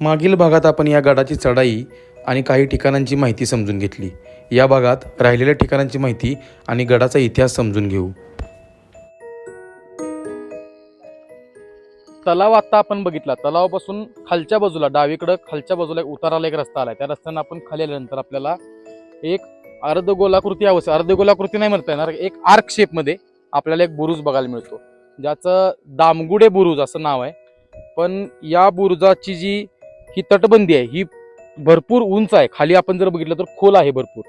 मागील भागात आपण या गडाची चढाई आणि काही ठिकाणांची माहिती समजून घेतली. या भागात राहिलेल्या ठिकाणांची माहिती आणि गडाचा इतिहास समजून घेऊ. तलाव आता आपण बघितला. तलावापासून खालच्या बाजूला डावीकडं खालच्या बाजूला एक उताराला एक रस्ता आलाय. त्या रस्त्यानं आपण खाली आल्यानंतर आपल्याला एक अर्धगोलाकृती अवस्था अर्धगोलाकृती नाही म्हणता येणार एक आर्क शेपमध्ये आपल्याला एक बुरुज बघायला मिळतो. ज्याचं दामगुडे बुरुज असं नाव आहे. पण या बुरुजाची जी ही तटबंदी आहे. ही भरपूर उंच आहे. खाली आपण जर बघितलं तर खोल आहे भरपूर.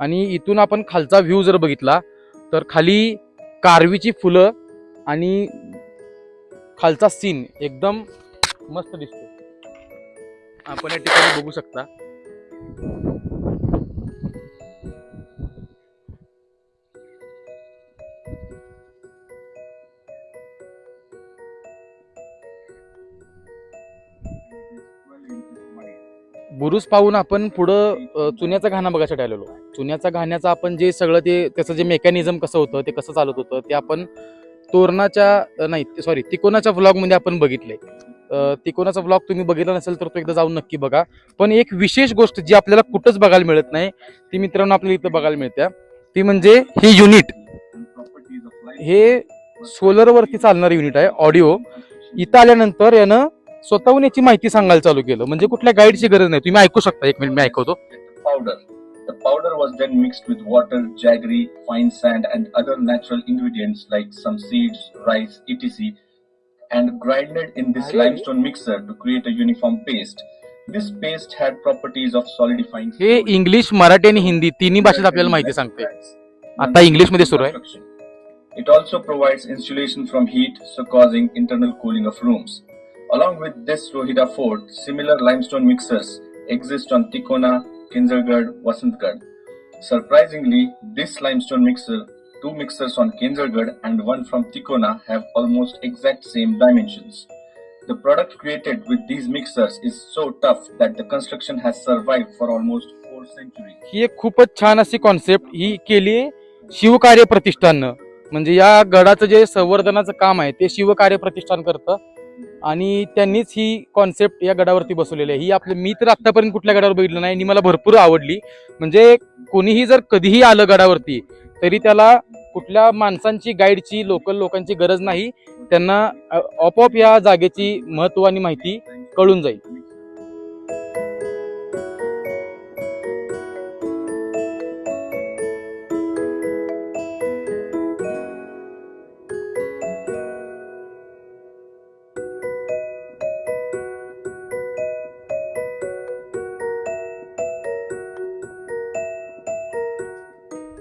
आणि इथून आपण खालचा व्ह्यू जर बघितला तर खाली कारवीची फुलं आणि खालचा सीन एकदम मस्त दिसतो आपण या ठिकाणी बघू शकता. बुरुज पाहून आपण पुढं चुन्याचा घाणा बघायसाठी आलेलो. चुन्याचा घाण्याचं आपण जे सगळं ते त्याचं जे मेकॅनिझम कसं होतं ते कसं चालत होतं ते आपण तोरणाच्या नाही सॉरी तिकोनाच्या व्लॉगमध्ये आपण बघितलंय. तिकोनाचा व्लॉग तुम्ही बघितला नसेल तर तो एकदा जाऊन नक्की बघा. पण एक विशेष गोष्ट जी आपल्याला कुठंच बघायला मिळत नाही ती मित्रांनो आपल्याला इथं बघायला मिळते ती म्हणजे हे युनिट हे सोलरवरती चालणारं युनिट आहे ऑडिओ इथं आल्यानंतर यानं स्वतःहून याची माहिती सांगायला चालू केलं म्हणजे कुठल्या गाईडची गरज नाही तुम्ही ऐकू शकता एक मिनिट मी ऐकवतो powder. The powder was then mixed with water, jaggery, fine sand, and other natural ingredients like some seeds, rice, etc., and grinded in this limestone mixer to create a uniform paste. This paste had properties of solidifying. हे. English Marathi आणि हिंदी तिन्ही भाषेत आपल्याला माहिती सांगते आता इंग्लिशमध्ये सुरू आहे It also provides insulation from heat, so causing internal cooling of rooms. Along with this Rohida fort, similar limestone mixers exist on Tikona, Kinzalgarh, Vasantgarh. Surprisingly, this limestone mixer, two mixers on Kinzalgarh and one from Tikona have almost exact same dimensions. The product created with these mixers is so tough that the construction has survived for almost four centuries. ही एक खूपच छान अशी concept ही केली शिवकार्य प्रतिष्ठाननं म्हणजे या गडाचं जे संवर्धनाचं काम आहे ते शिवकार्य प्रतिष्ठान करतं आणि त्यांनीच ही कॉन्सेप्ट या गडावरती बसवलेली आहे. ही आपले मी तर आत्तापर्यंत कुठल्या गडावर बघितलं नाही आणि मला भरपूर आवडली. म्हणजे कोणीही जर कधीही आलं गडावरती तरी त्याला कुठल्या माणसांची गाईडची लोकल लोकांची गरज नाही. त्यांना आपोआप या जागेची महत्त्व आणि माहिती कळून जाईल.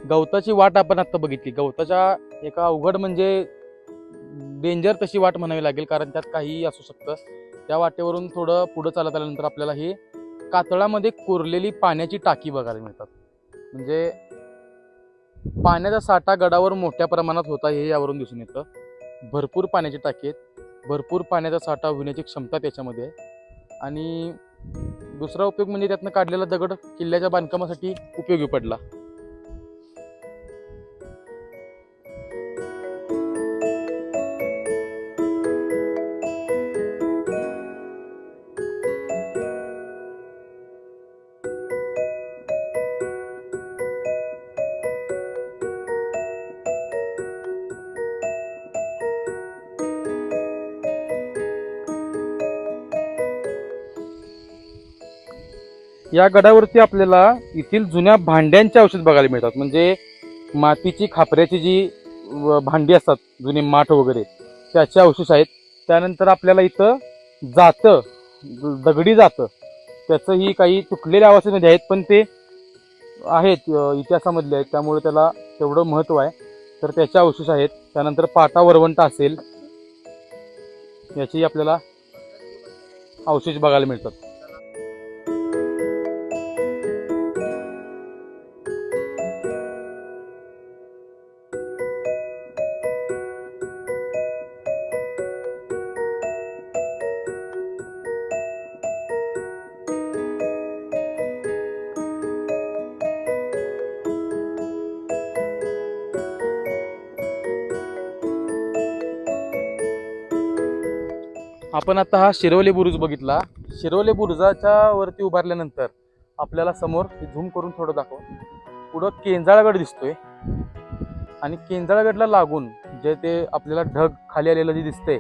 गवताची वाट आपण आत्ता बघितली. गवताच्या एका अवघड म्हणजे डेंजर तशी वाट म्हणावी लागेल कारण त्यात काहीही असू शकतं. त्या वाटेवरून थोडं पुढं चालत आल्यानंतर आपल्याला हे कातळामध्ये कोरलेली पाण्याची टाकी बघायला मिळतात. म्हणजे पाण्याचा साठा गडावर मोठ्या प्रमाणात होता हे यावरून दिसून येतं. भरपूर पाण्याची टाकी आहेत. भरपूर पाण्याचा साठा होण्याची क्षमता त्याच्यामध्ये आहे. आणि दुसरा उपयोग म्हणजे त्यातनं काढलेला दगड किल्ल्याच्या बांधकामासाठी उपयोगी पडला. या गडावरती आपल्याला येथील जुन्या भांड्यांचे औषध बघायला मिळतात. म्हणजे मातीची खापऱ्याची जी व- भांडी असतात जुने माठ वगैरे त्याचे अवशेष आहेत. त्यानंतर आपल्याला इथं जातं दगडी जातं. त्याचंही काही तुटलेल्या आवासामध्ये आहेत पण ते आहेत इतिहासामधले आहेत. त्यामुळे त्याला तेवढं महत्त्व आहे. तर त्याचे अवशेष आहेत. त्यानंतर पाटा वरवंट असेल याची आपल्याला अवशेष बघायला मिळतात. आपण आता हा शिरोले बुरुज बघितला. शिरोले बुरुजाच्या वरती उभारल्यानंतर आपल्याला समोर झूम करून थोडं दाखव. पुढं केंजाळगड दिसतोय. आणि केंजाळगडला लागून जे ते आपल्याला ढग खाली आलेलं जे दिसतंय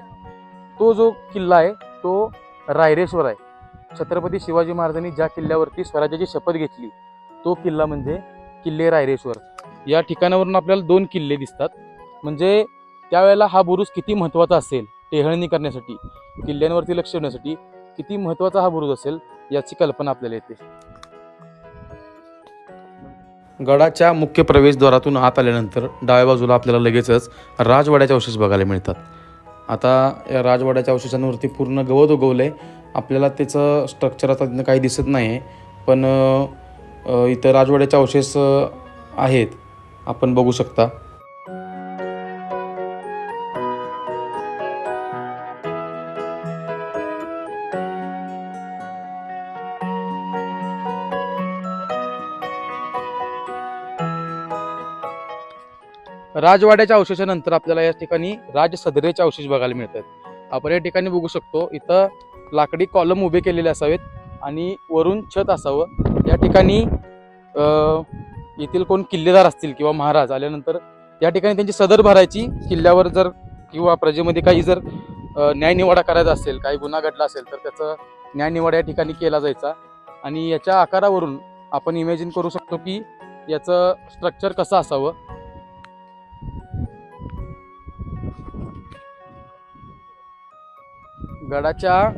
तो जो किल्ला आहे तो रायरेश्वर आहे. छत्रपती शिवाजी महाराजांनी ज्या किल्ल्यावरती स्वराज्याची शपथ घेतली तो किल्ला म्हणजे किल्ले रायरेश्वर. या ठिकाणावरून आपल्याला दोन किल्ले दिसतात. म्हणजे त्यावेळेला हा बुरुज किती महत्त्वाचा असेल टेहळणी करण्यासाठी. किल्ल्यांवरती लक्ष ठेवण्यासाठी किती महत्त्वाचा हा बुरुज असेल याची कल्पना आपल्याला येते. गडाच्या मुख्य प्रवेशद्वारातून आत आल्यानंतर डाव्या बाजूला आपल्याला लगेचच राजवाड्याचे अवशेष बघायला मिळतात. आता या राजवाड्याच्या अवशेषांवरती पूर्ण गवत उगवलं आहे आपल्याला त्याचं स्ट्रक्चर आता तिथं काही दिसत नाही आहे पण इथं राजवाड्याचे अवशेष आहेत. आपण बघू शकता. राजवाड्याच्या अवशेषानंतर आपल्याला या ठिकाणी राजसदरेचे अवशेष बघायला मिळतात. आपण या ठिकाणी बघू शकतो इथं लाकडी कॉलम उभे केलेले असावेत आणि वरून छत असावं. या ठिकाणी येथील कोण किल्लेदार असतील किंवा महाराज आल्यानंतर या ठिकाणी त्यांची सदर भरायची. किल्ल्यावर जर किंवा प्रजेमध्ये काही जर न्यायनिवाडा करायचा असेल काही गुन्हा घडला असेल तर त्याचं न्यायनिवाडा या ठिकाणी केला जायचा. आणि याच्या आकारावरून आपण इमॅजिन करू शकतो की याचं स्ट्रक्चर कसं असावं. गडाच्या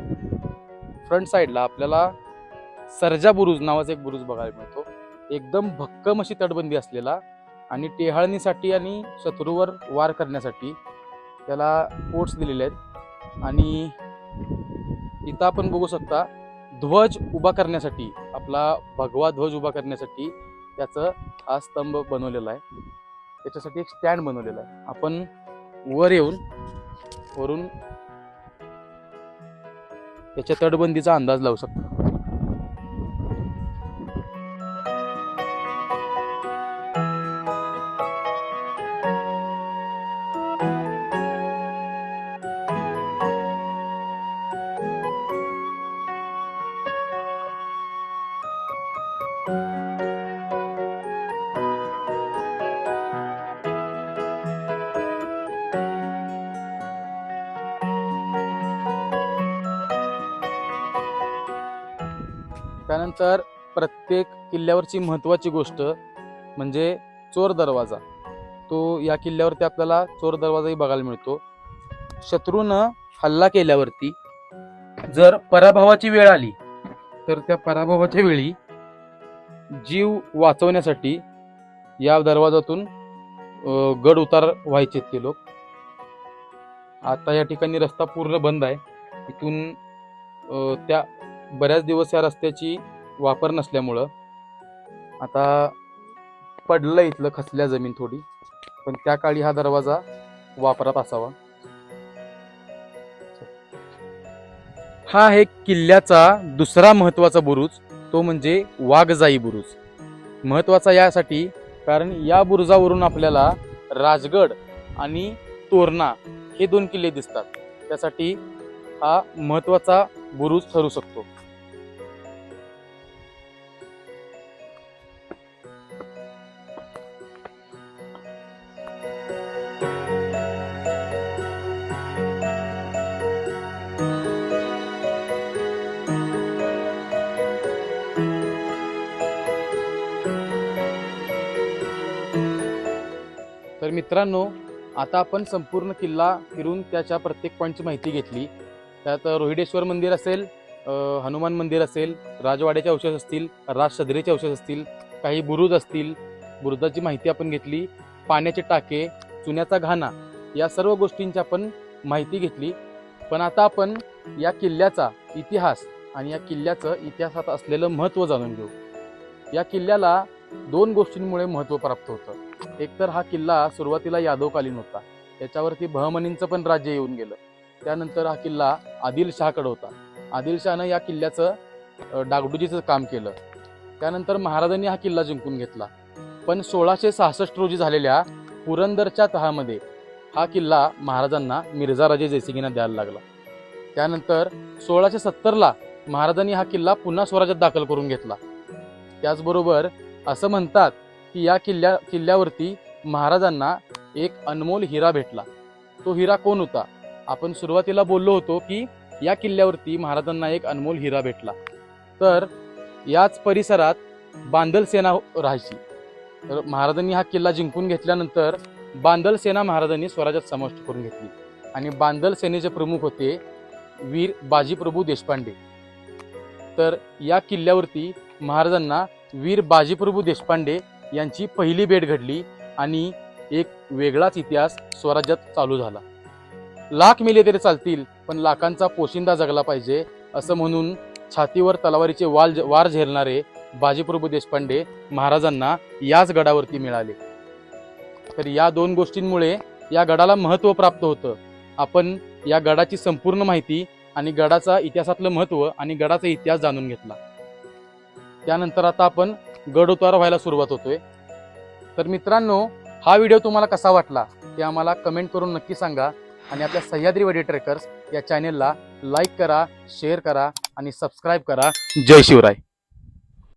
फ्रंट साईडला आपल्याला सरजा बुरुज नावाचा एक बुरुज बघायला मिळतो. एकदम भक्कम अशी तटबंदी असलेला आणि टेहाळणीसाठी आणि शत्रूवर वार करण्यासाठी त्याला पोर्ट्स दिलेले आहेत. आणि इथं आपण बघू शकता ध्वज उभा करण्यासाठी आपला भगवा ध्वज उभा करण्यासाठी त्याचं हा स्तंभ बनवलेला आहे. त्याच्यासाठी एक स्टँड बनवलेला आहे. आपण वर येऊन वरून त्याच्या तटबंदीचा अंदाज लावू शकतो. त्यानंतर प्रत्येक किल्ल्यावरची महत्त्वाची गोष्ट म्हणजे चोर दरवाजा. तो या किल्ल्यावरती आपल्याला चोर दरवाजाही बघायला मिळतो. शत्रूनं हल्ला केल्यावरती जर पराभवाची वेळ आली तर त्या पराभवाच्या वेळी जीव वाचवण्यासाठी या दरवाजातून गड उतार व्हायचे ते लोक. आता या ठिकाणी रस्ता पूर्ण बंद आहे. इथून त्या बऱ्याच दिवस या रस्त्याची वापर नसल्यामुळं आता पडलं इथलं खसल्या जमीन थोडी पण त्या काळी हा दरवाजा वापरात असावा. हा आहे किल्ल्याचा दुसरा महत्त्वाचा बुरुज तो म्हणजे वाघजाई बुरुज. महत्त्वाचा यासाठी कारण या बुरुजावरून आपल्याला राजगड आणि तोरणा हे दोन किल्ले दिसतात. त्यासाठी हा महत्त्वाचा बुरुज ठरू शकतो. तर मित्रांनो आता आपण संपूर्ण किल्ला फिरून त्याच्या प्रत्येक पॉईंटची माहिती घेतली. त्यात रोहिडेश्वर मंदिर असेल हनुमान मंदिर असेल राजवाड्याचे अवशेष असतील राज अवशेष असतील काही बुरुज असतील बुरुजाची माहिती आपण घेतली पाण्याचे टाके चुन्याचा घाणा या सर्व गोष्टींची आपण माहिती घेतली. पण आता आपण या किल्ल्याचा इतिहास आणि या किल्ल्याचं इतिहासात असलेलं महत्त्व जाणून घेऊ. या किल्ल्याला दोन गोष्टींमुळे महत्त्व प्राप्त होतं. एकतर हा किल्ला सुरुवातीला यादवकालीन होता. त्याच्यावरती बहमनींचं पण राज्य येऊन गेलं. त्यानंतर हा किल्ला आदिलशहाकडे होता. आदिलशहानं या किल्ल्याचं डागडुजीचं काम केलं. त्यानंतर महाराजांनी हा किल्ला जिंकून घेतला. पण सोळाशे सहासष्ट रोजी झालेल्या पुरंदरच्या तहामध्ये हा किल्ला महाराजांना मिर्झा राजे जयसिंगींना द्यायला लागला. त्यानंतर सोळाशे सत्तरला महाराजांनी हा किल्ला पुन्हा स्वराज्यात दाखल करून घेतला. त्याचबरोबर असं म्हणतात की या किल्ल्या किल्ल्यावरती महाराजांना एक अनमोल हिरा भेटला. तो हिरा कोण होता? आपण सुरुवातीला बोललो होतो की या किल्ल्यावरती महाराजांना एक अनमोल हिरा भेटला. तर याच परिसरात बांदल सेना राहायची. तर महाराजांनी हा किल्ला जिंकून घेतल्यानंतर बांदल सेना महाराजांनी स्वराज्यात समाविष्ट करून घेतली. आणि बांदल सेनेचे प्रमुख होते वीर बाजीप्रभू देशपांडे. तर या किल्ल्यावरती महाराजांना वीर बाजीप्रभू देशपांडे यांची पहिली भेट घडली आणि एक वेगळाच इतिहास स्वराज्यात चालू झाला. लाख मिले तरी चालतील पण लाखांचा पोशिंदा जगला पाहिजे असं म्हणून छातीवर तलवारीचे वाल वार झेलणारे बाजीप्रभू देशपांडे महाराजांना याच गडावरती मिळाले. तर या दोन गोष्टींमुळे या गडाला महत्त्व प्राप्त होतं. आपण या गडाची संपूर्ण माहिती आणि गडाचा इतिहासातलं महत्त्व आणि गडाचा इतिहास जाणून घेतला. त्यानंतर आता आपण गड उतार व्हायला सुरुवात होतोय. तर मित्रांनो हा व्हिडिओ तुम्हाला कसा वाटला ते आम्हाला कमेंट करून नक्की सांगा आणि आपल्या सह्याद्री वडी ट्रेकर्स या चॅनेलला लाईक करा शेअर करा आणि सबस्क्राईब करा. जय शिवराय.